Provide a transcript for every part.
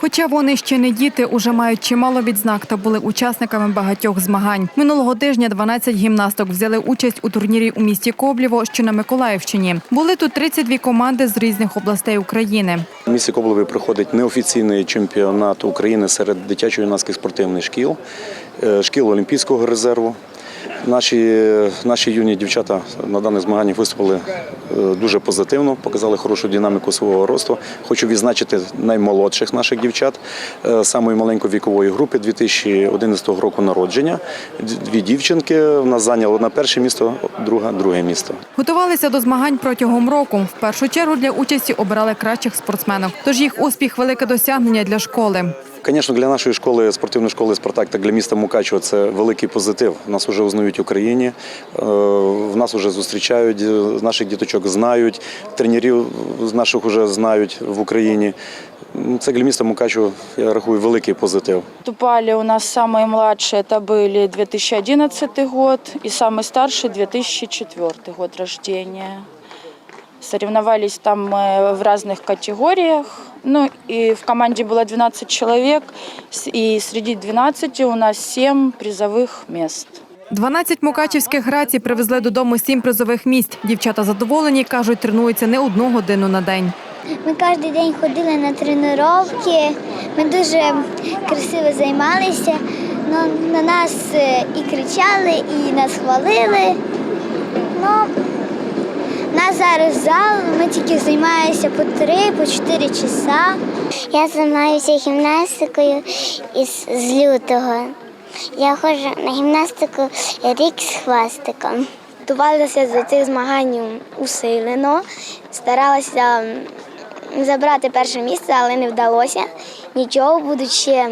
Хоча вони ще не діти, уже мають чимало відзнак та були учасниками багатьох змагань. Минулого тижня 12 гімнасток взяли участь у турнірі у місті Коблєво, що на Миколаївщині. Були тут 32 команди з різних областей України. У місті Коблеві проходить неофіційний чемпіонат України серед дитячо-юнацьких спортивних шкіл, е, шкіл Олімпійського резерву. Наші, наші юні дівчата на даних змаганнях виступили е, дуже позитивно, показали хорошу динаміку свого росту. Хочу відзначити наймолодших наших дівчат е, самої маленької вікової групи 2011 року народження. Дві дівчинки в нас зайняли одна перше місто, друга друге місто. Готувалися до змагань протягом року. В першу чергу для участі обирали кращих спортсменок. Тож їх успіх велике досягнення для школи. Звісно, для нашої школи, спортивної школи Спартак, так для міста Мукачево це великий позитив. Нас вже узнають в Україні, е, в нас вже зустрічають, е, наших діточок знають, тренерів з наших вже знають в Україні. Ну, Це для міста Мукачево, я рахую, великий позитив. Выступали у нас самые младшие, это были 2011 год, и самый старший 2004 год рождения. Соревновались там мы в разных категориях. Ну и в команде было 12 человек, и среди 12 у нас 7 призовых мест. 12 мукачівських грацій привезли додому сім призових місць. Дівчата задоволені, кажуть, тренуються не одну годину на день. Ми кожен день ходили на тренування, ми дуже красиво займалися. Ну, на нас е, і кричали, і нас хвалили. Ну, у нас зараз зал, ми тільки займаємося по три, по чотири часа. Я займаюся гімнастикою із з лютого. Я ходжу на гімнастику рік з хвастиком. Готувалися до цих змагань усилено, старалася забрати перше місце, але не вдалося. Нічого, будуть ще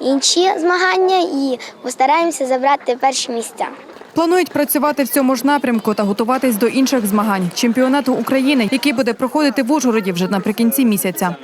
інші змагання і постараємося забрати перші місця. Планують працювати в цьому ж напрямку та готуватись до інших змагань чемпіонату України, який буде проходити в Ужгороді вже наприкінці місяця.